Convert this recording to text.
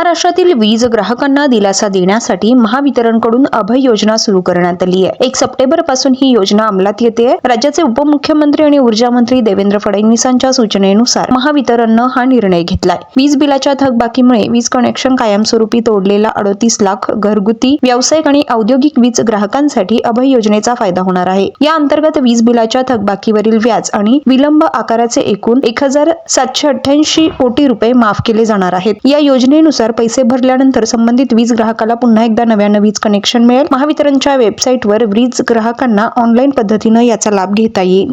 महाराष्ट्रातील वीज ग्राहकांना दिलासा देण्यासाठी महावितरणकडून अभय योजना सुरू करण्यात आली आहे. एक सप्टेंबरपासून ही योजना अंमलात येते राज्याचे उपमुख्यमंत्री आणि ऊर्जा मंत्री देवेंद्र फडणवीसांच्या सूचनेनुसार महावितरणनं हा निर्णय घेतलाय. वीज बिलाच्या थकबाकीमुळे वीज कनेक्शन कायमस्वरूपी तोडलेला अडतीस लाख घरगुती व्यावसायिक आणि औद्योगिक वीज ग्राहकांसाठी अभय योजनेचा फायदा होणार आहे. या अंतर्गत वीज बिलाच्या थकबाकीवरील व्याज आणि विलंब आकाराचे एकूण एक हजार सातशे अठ्ठ्याऐंशी कोटी रुपये माफ केले जाणार आहेत. या योजनेनुसार पैसे भरल्यानंतर संबंधित वीज ग्राहकाला पुन्हा एकदा नव्यानं वीज कनेक्शन मिळेल. महावितरणच्या वेबसाईटवर वीज ग्राहकांना ऑनलाईन पद्धतीनं याचा लाभ घेता येईल.